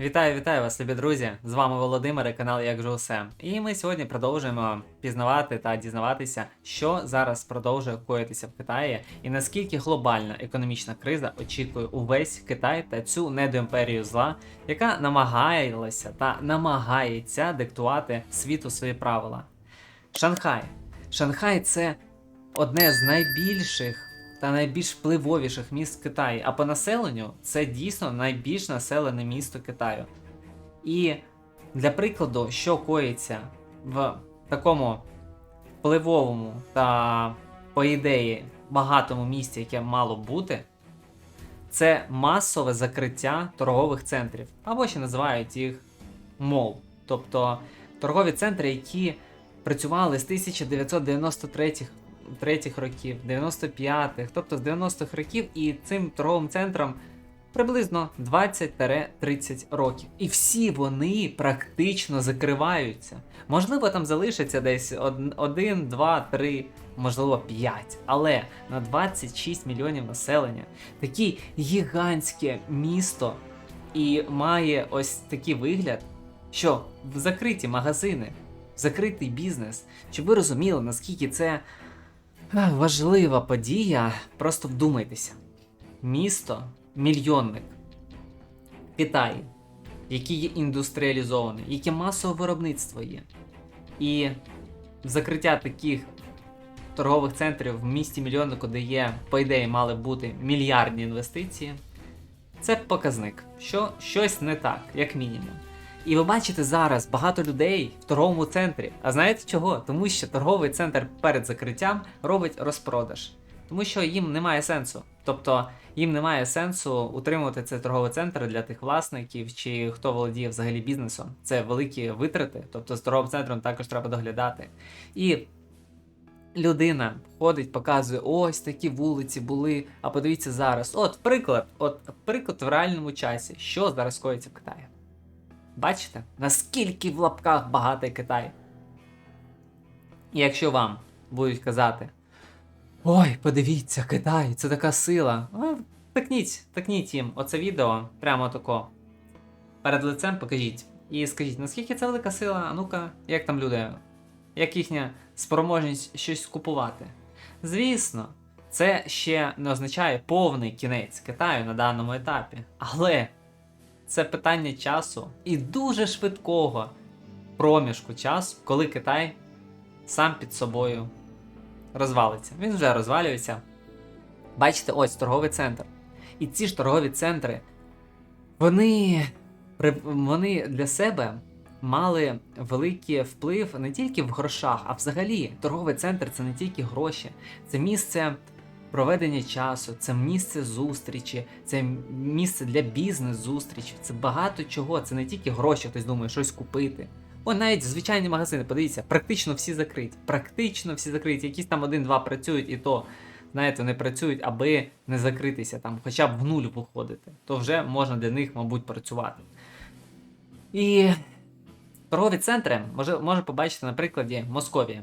Вітаю, вітаю вас, любі друзі! З вами Володимир і канал Як же усе. І ми сьогодні продовжуємо пізнавати та дізнаватися, що зараз продовжує коїтися в Китаї, і наскільки глобальна економічна криза очікує увесь Китай та цю недоімперію зла, яка намагалася та намагається диктувати світу свої правила. Шанхай. Шанхай це одне з найбільших та найбільш впливовіших міст Китаю. А по населенню це дійсно найбільш населене місто Китаю. І для прикладу, що коїться в такому впливовому та, по ідеї, багатому місті, яке мало бути, це масове закриття торгових центрів, або ще називають їх мол. Тобто торгові центри, які працювали з 1993 третіх років, 95-х, тобто з 90-х років, і цим торговим центрам приблизно 20-30 років. І всі вони практично закриваються. Можливо, там залишиться десь 1, 2, 3, можливо, 5. Але на 26 мільйонів населення таке гігантське місто і має ось такий вигляд, що в закриті магазини, закритий бізнес, щоб ви розуміли, наскільки це Важлива подія, просто вдумайтеся. Місто мільйонник Китай, який є індустріалізований, яке масове виробництво є. І закриття таких торгових центрів в місті мільйоннику, де є, по ідеї, мали бути мільярдні інвестиції, це показник, що щось не так, як мінімум. І ви бачите зараз багато людей в торговому центрі. А знаєте чого? Тому що торговий центр перед закриттям робить розпродаж. Тому що їм немає сенсу. Тобто їм немає сенсу утримувати цей торговий центр для тих власників чи хто володіє взагалі бізнесом. Це великі витрати, тобто з торговим центром також треба доглядати. І людина ходить, показує, ось такі вулиці були. А подивіться зараз. От приклад, от приклад в реальному часі, що зараз коїться в Китаї. Бачите, наскільки в лапках багатий Китай? І якщо вам будуть казати: Ой, подивіться, Китай, це така сила. Ну, такніть їм оце відео прямо тако. Перед лицем покажіть. І скажіть, наскільки це велика сила? А ну-ка, як там люди? Як їхня спроможність щось купувати? Звісно, це ще не означає повний кінець Китаю на даному етапі. Але це питання часу і дуже швидкого проміжку часу, коли Китай сам під собою розвалиться. Він вже розвалюється. Бачите, ось торговий центр. І ці ж торгові центри, вони, вони для себе мали великий вплив не тільки в грошах, а взагалі торговий центр це не тільки гроші, це місце проведення часу, це місце зустрічі, це місце для бізнес-зустрічі, це багато чого. Це не тільки гроші, хтось думає щось купити. О, навіть звичайні магазини, подивіться, практично всі закриті. Практично всі закриті. Якісь там один-два працюють, і то, знаєте, вони працюють, аби не закритися, там, хоча б в нуль виходити. То вже можна для них, мабуть, працювати. І торгові центри може, може побачити на прикладі Московії.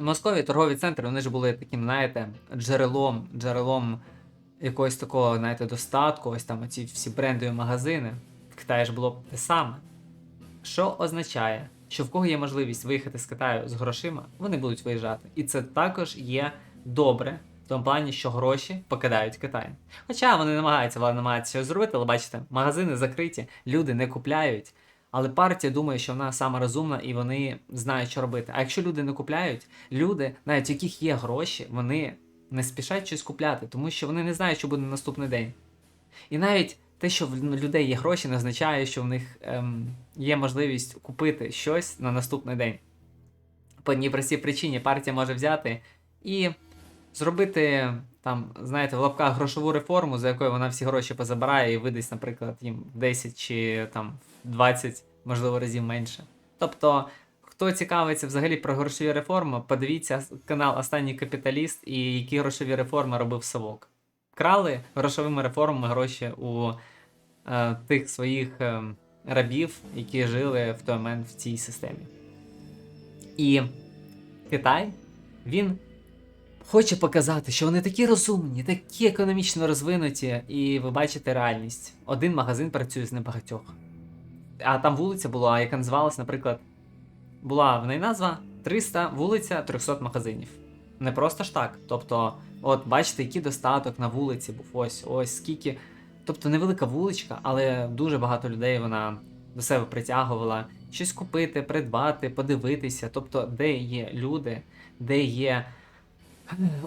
Москові торгові центри вони ж були таким, знаєте, джерелом джерелом якогось такого, знаєте, достатку, ось там оці всі брендові магазини. В Китаї ж було те саме. Що означає, що в кого є можливість виїхати з Китаю з грошима, вони будуть виїжджати. І це також є добре, в тому плані, що гроші покидають Китай. Хоча вони намагаються, влада намагається щось зробити, але бачите, магазини закриті, люди не купляють. Але партія думає, що вона сама розумна і вони знають, що робити. А якщо люди не купляють, люди, навіть у яких є гроші, вони не спішать щось купляти, тому що вони не знають, що буде наступний день. І навіть те, що в людей є гроші, не означає, що в них ем, є можливість купити щось на наступний день. По одній простій причині партія може взяти і зробити там, знаєте, в лапках грошову реформу, за якою вона всі гроші позабирає і видасть, наприклад, їм 10 чи там 20, можливо, разів менше. Тобто, хто цікавиться взагалі про грошові реформи, подивіться канал Останній капіталіст і які грошові реформи робив Савок. Крали грошовими реформами гроші у е, тих своїх е, рабів, які жили в той момент в цій системі. І Китай, він хоче показати, що вони такі розумні, такі економічно розвинуті, і ви бачите реальність. Один магазин працює з небагатьох. А там вулиця була, яка називалась, наприклад, була в неї назва 300 вулиця 300 магазинів. Не просто ж так. Тобто, от бачите, який достаток на вулиці був. Ось, ось скільки. Тобто невелика вуличка, але дуже багато людей вона до себе притягувала щось купити, придбати, подивитися. Тобто, де є люди, де є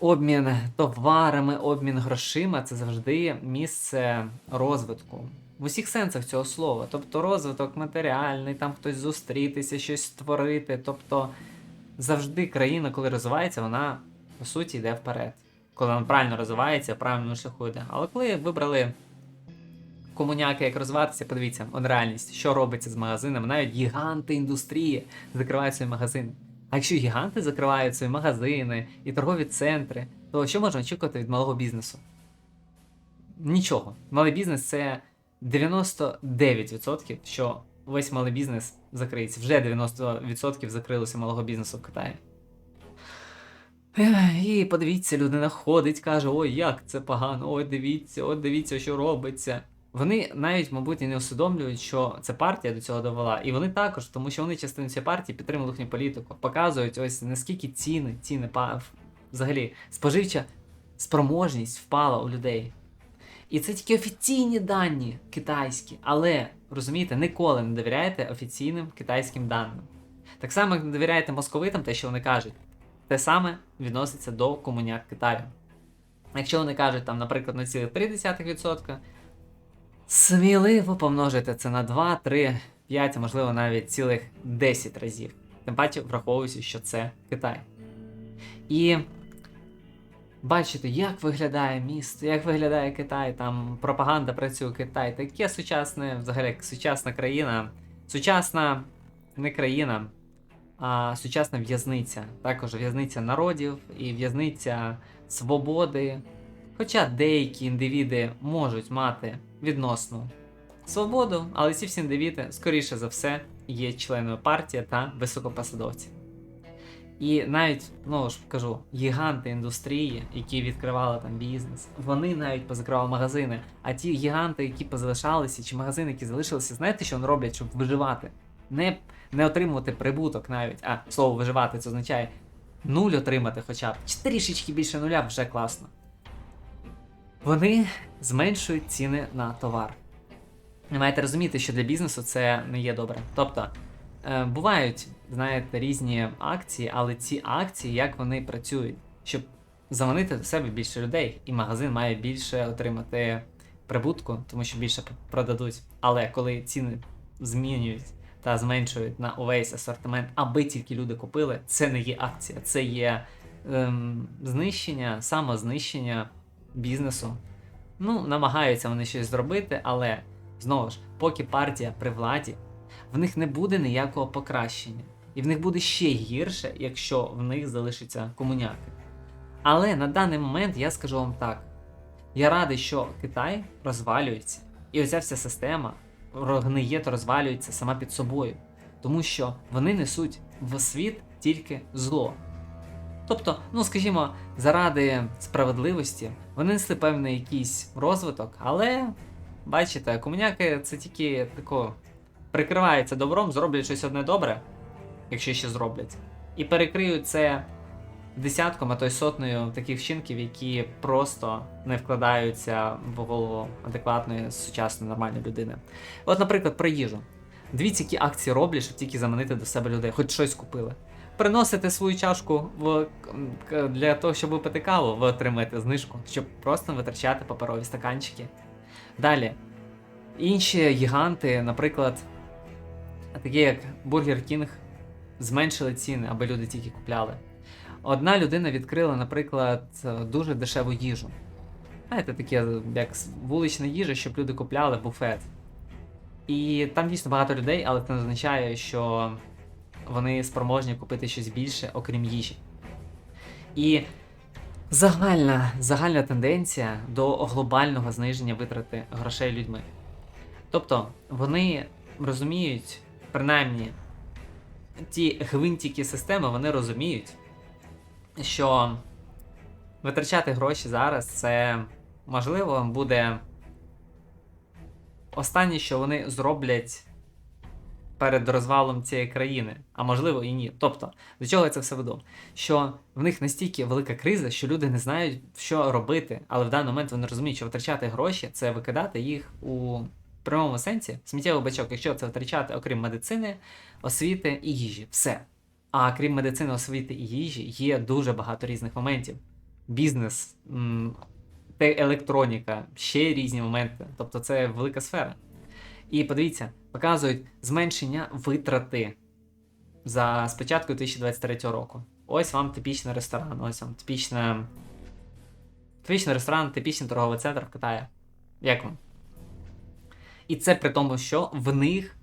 обмін товарами, обмін грошима, це завжди місце розвитку. В усіх сенсах цього слова. Тобто розвиток матеріальний, там хтось зустрітися, щось створити. Тобто завжди країна, коли розвивається, вона по суті йде вперед. Коли вона правильно розвивається, правильному шляху йде. Але коли вибрали комуняки, як розвиватися, подивіться, от реальність, що робиться з магазинами, навіть гіганти індустрії закривають свої магазини. А якщо гіганти закривають свої магазини і торгові центри, то що можна очікувати від малого бізнесу? Нічого. Малий бізнес це 99%, що весь малий бізнес закриється. Вже 90% закрилося малого бізнесу в Китаї. І подивіться, людина ходить, каже: ой, як це погано, ой, дивіться, ой, дивіться, що робиться. Вони навіть, мабуть, і не усвідомлюють, що ця партія до цього довела. І вони також, тому що вони частину цієї партії підтримують їхню політику, показують ось наскільки ціни, ціни взагалі споживча спроможність впала у людей. І це тільки офіційні дані китайські, але розумієте, ніколи не довіряєте офіційним китайським даним. Так само, як не довіряєте московитам, те, що вони кажуть, те саме відноситься до комуняк Китаю. Якщо вони кажуть, там, наприклад, на цілих 0,3%, сміливо помножити це на 2, 3, 5, а можливо навіть цілих 10 разів. Тим паче враховуючи, що це Китай. І бачите, як виглядає місто, як виглядає Китай, там пропаганда працює Китай. Таке сучасне, взагалі, сучасна країна, сучасна не країна, а сучасна в'язниця. Також в'язниця народів і в'язниця свободи. Хоча деякі індивіди можуть мати відносну свободу, але ці всі індивіди, скоріше за все, є членами партії та високопосадовці. І навіть, ну ж кажу, гіганти індустрії, які відкривали там бізнес, вони навіть позакривали магазини. А ті гіганти, які позалишалися, чи магазини, які залишилися, знаєте, що вони роблять, щоб виживати? Не, не отримувати прибуток навіть. А слово виживати це означає нуль отримати хоча б. Трішечки більше нуля вже класно. Вони зменшують ціни на товар. Ви маєте розуміти, що для бізнесу це не є добре. Тобто, е, бувають, знаєте, різні акції, але ці акції, як вони працюють, щоб заманити до себе більше людей, і магазин має більше отримати прибутку, тому що більше продадуть. Але коли ціни змінюють та зменшують на увесь асортимент, аби тільки люди купили, це не є акція, це є ем, знищення, самознищення бізнесу. Ну, намагаються вони щось зробити, але знову ж, поки партія при владі, в них не буде ніякого покращення. І в них буде ще гірше, якщо в них залишаться комуняки. Але на даний момент я скажу вам так: я радий, що Китай розвалюється, і оця вся система гниє та розвалюється сама під собою, тому що вони несуть в світ тільки зло. Тобто, ну скажімо, заради справедливості вони несли певний якийсь розвиток, але бачите, комуняки це тільки тако прикриваються добром, зроблять щось одне добре, якщо ще зроблять, і перекриють це десятком, а то й сотнею таких вчинків, які просто не вкладаються в голову адекватної, сучасної, нормальної людини. От, наприклад, про їжу. Дивіться, які акції роблять, щоб тільки заманити до себе людей, хоч щось купили. Приносите свою чашку в, для того, щоб випити каву, ви отримаєте знижку, щоб просто витрачати паперові стаканчики. Далі. Інші гіганти, наприклад, такі як Burger King, зменшили ціни, аби люди тільки купляли. Одна людина відкрила, наприклад, дуже дешеву їжу. Знаєте, таке, як вулична їжа, щоб люди купляли буфет. І там дійсно багато людей, але це не означає, що вони спроможні купити щось більше, окрім їжі. І загальна, загальна тенденція до глобального зниження витрати грошей людьми. Тобто вони розуміють, принаймні, ті гвинтики системи, вони розуміють, що витрачати гроші зараз це можливо буде останнє, що вони зроблять перед розвалом цієї країни, а можливо і ні. Тобто, до чого я це все веду? Що в них настільки велика криза, що люди не знають, що робити, але в даний момент вони розуміють, що витрачати гроші це викидати їх у прямому сенсі сміттєвий бачок, якщо це витрачати, окрім медицини, освіти і їжі. Все. А крім медицини, освіти і їжі, є дуже багато різних моментів. Бізнес, електроніка, ще різні моменти. Тобто це велика сфера. І подивіться, показують зменшення витрати за спочатку 2023 року. Ось вам типічний ресторан, ось вам типічна, типічний ресторан, типічний торговий центр в Китаї. Як вам? І це при тому, що в них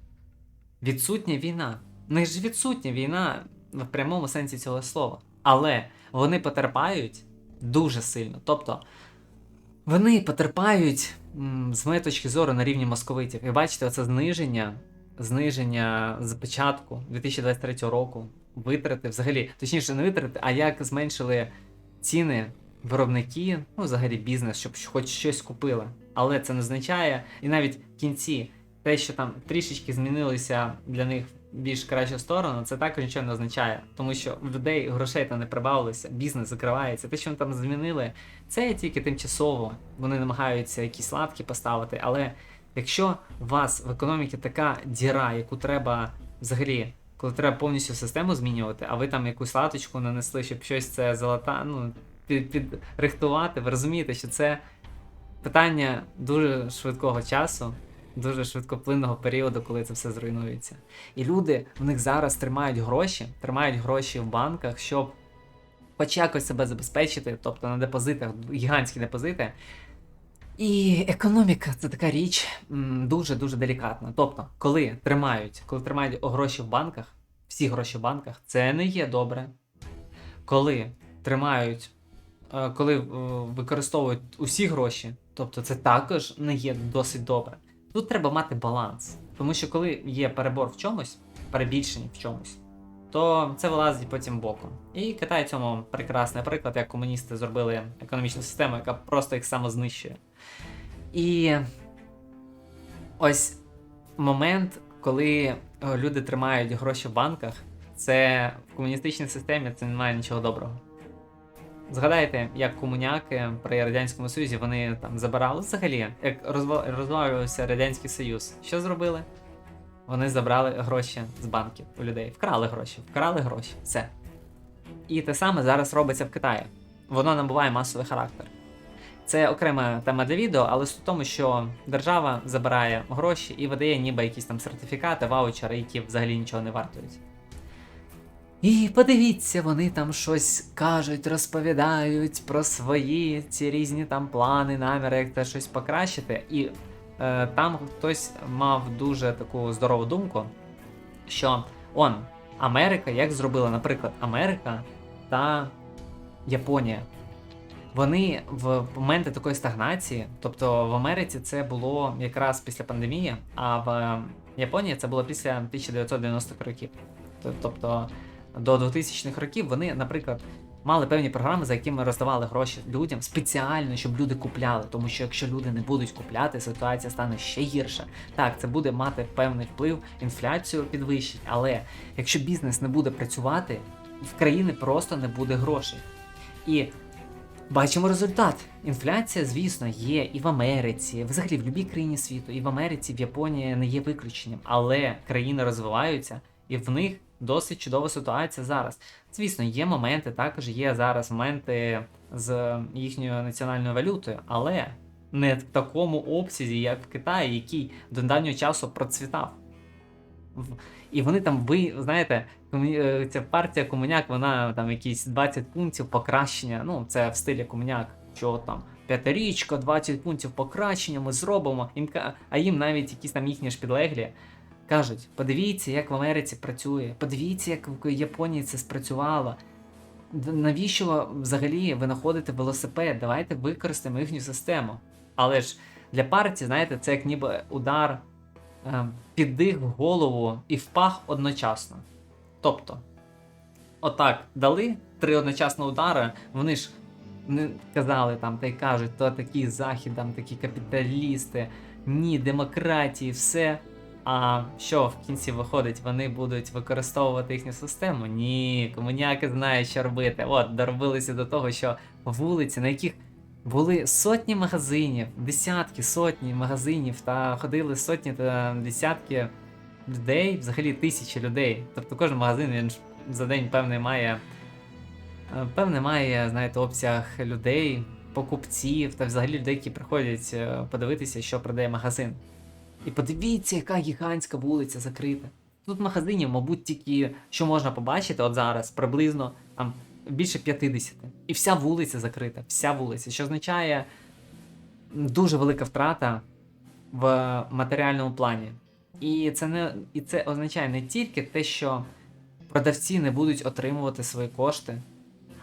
відсутня війна. В них ж відсутня війна в прямому сенсі цього слова. Але вони потерпають дуже сильно. Тобто вони потерпають з моєї точки зору на рівні московитів. І бачите, оце зниження, зниження з початку 2023 року, витрати взагалі, точніше, не витрати, а як зменшили ціни виробники, ну взагалі бізнес, щоб хоч щось купили. Але це не означає, і навіть в кінці те, що там трішечки змінилися для них в більш кращу сторону, це також нічого не означає, тому що в людей грошей там не прибавилося, бізнес закривається. Те, що вони там змінили, це тільки тимчасово. Вони намагаються якісь латки поставити. Але якщо у вас в економіці така діра, яку треба взагалі, коли треба повністю систему змінювати, а ви там якусь латочку нанесли, щоб щось це золота, ну під, підрихтувати, ви розумієте, що це питання дуже швидкого часу. Дуже швидкоплинного періоду, коли це все зруйнується. І люди в них зараз тримають гроші, тримають гроші в банках, щоб хоч якось себе забезпечити, тобто на депозитах, гігантські депозити. І економіка це така річ дуже-дуже делікатна. Тобто, коли тримають, коли тримають гроші в банках, всі гроші в банках, це не є добре. Коли тримають, коли е, використовують усі гроші, тобто це також не є досить добре. Тут треба мати баланс. Тому що коли є перебор в чомусь, перебільшення в чомусь, то це вилазить потім боком. І Китай цьому прекрасний приклад, як комуністи зробили економічну систему, яка просто їх самознищує. І ось момент, коли е, люди тримають гроші в банках, це в комуністичній системі це не має нічого доброго. Згадайте, як комуняки при Радянському Союзі вони там забирали взагалі, як розва- розвалювався Радянський Союз. Що зробили? Вони забрали гроші з банків у людей. Вкрали гроші, вкрали гроші. Все. І те саме зараз робиться в Китаї. Воно набуває масовий характер. Це окрема тема для відео, але суть в тому, що держава забирає гроші і видає ніби якісь там сертифікати, ваучери, які взагалі нічого не вартують. І подивіться, вони там щось кажуть, розповідають про свої ці різні там плани, наміри, як це щось покращити. І е, там хтось мав дуже таку здорову думку, що он, Америка, як зробила, наприклад, Америка та Японія. Вони в моменти такої стагнації, тобто в Америці це було якраз після пандемії, а в Японії це було після 1990-х років. Тобто до 2000-х років вони, наприклад, мали певні програми, за якими роздавали гроші людям спеціально, щоб люди купляли. Тому що якщо люди не будуть купляти, ситуація стане ще гірша. Так, це буде мати певний вплив, інфляцію підвищить, але якщо бізнес не буде працювати, в країни просто не буде грошей. І Бачимо результат. Інфляція, звісно, є і в Америці, взагалі в будь-якій країні світу, і в Америці, в Японії не є виключенням, але країни розвиваються, і в них досить чудова ситуація зараз. Звісно, є моменти, також є зараз моменти з їхньою національною валютою, але не в такому обсязі, як в Китаї, який до давнього часу процвітав. І вони там, ви знаєте, е, ця партія комуняк, вона там якісь 20 пунктів покращення. Ну, це в стилі комуняк, що там п'ятирічка, 20 пунктів покращення ми зробимо. А їм навіть якісь там їхні ж підлеглі кажуть: подивіться, як в Америці працює, подивіться, як в Японії це спрацювало. Навіщо взагалі ви знаходите велосипед? Давайте використаємо їхню систему. Але ж для партії, знаєте, це як ніби удар е, під дих в голову і в пах одночасно. Тобто, отак дали три одночасно удари, вони ж не казали там та й кажуть, то такий захід, там такі капіталісти, ні, демократії, все. А що в кінці виходить, вони будуть використовувати їхню систему? Ні, комуняки знають, що робити. От, доробилися до того, що вулиці, на яких були сотні магазинів, десятки, сотні магазинів, та ходили сотні та десятки людей, взагалі тисячі людей. Тобто кожен магазин він за день певний має. е, Певне, має, знаєте, обсяг людей, покупців та взагалі людей, які приходять е, подивитися, що продає магазин. І подивіться, яка гігантська вулиця закрита. Тут магазинів, мабуть, тільки що можна побачити от зараз, приблизно там більше 50. І вся вулиця закрита, вся вулиця, що означає дуже велика втрата в матеріальному плані. І це не і це означає не тільки те, що продавці не будуть отримувати свої кошти,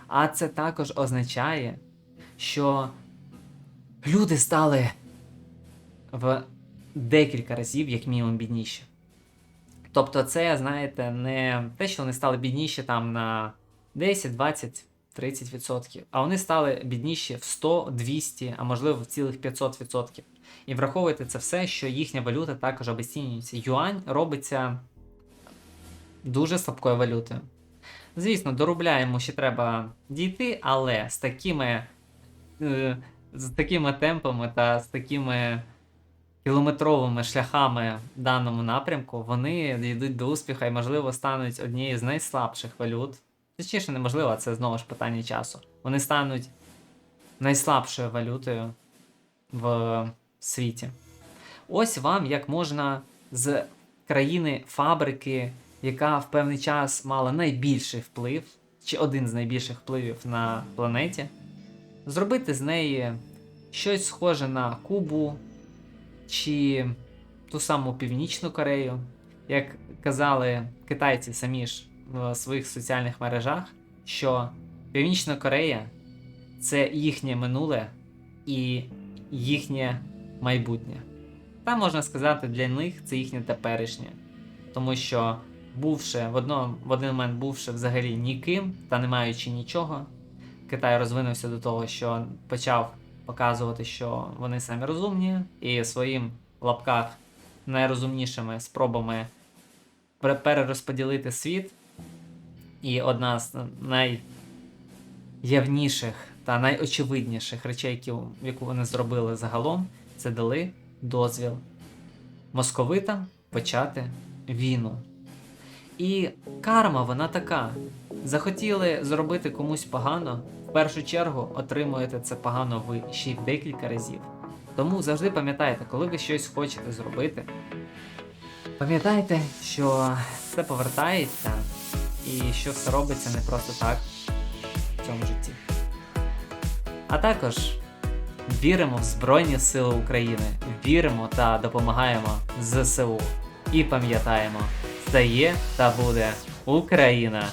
а це також означає, що люди стали в декілька разів, як мінімум, бідніші. Тобто, це, знаєте, не те, що вони стали бідніші там на 10, 20, 30%, а вони стали бідніші в 100, 200, а можливо в цілих 500%. І враховуйте це все, що їхня валюта також обесцінюється. Юань робиться дуже слабкою валютою. Звісно, до рубля йому ще треба дійти, але з такими, е, з такими темпами та з такими кілометровими шляхами в даному напрямку вони дійдуть до успіху і, можливо, стануть однією з найслабших валют. Точніше, неможливо, це знову ж питання часу. Вони стануть найслабшою валютою в світі. Ось вам як можна з країни фабрики, яка в певний час мала найбільший вплив, чи один з найбільших впливів на планеті, зробити з неї щось схоже на Кубу чи ту саму Північну Корею. Як казали китайці самі ж в своїх соціальних мережах, що Північна Корея це їхнє минуле і їхнє майбутнє. Та можна сказати, для них це їхнє теперішнє. Тому що, бувши в, одно, в один момент бувши взагалі ніким та не маючи нічого, Китай розвинувся до того, що почав показувати, що вони самі розумні, і своїм в лапках найрозумнішими спробами перерозподілити світ. І одна з найявніших та найочевидніших речей, яку вони зробили загалом, це дали дозвіл московитам почати війну. І карма вона така. Захотіли зробити комусь погано, першу чергу отримуєте це погано ви ще й декілька разів. Тому завжди пам'ятайте, коли ви щось хочете зробити, пам'ятайте, що все повертається і що все робиться не просто так в цьому житті. А також віримо в Збройні Сили України, віримо та допомагаємо ЗСУ. І пам'ятаємо, стає та буде Україна!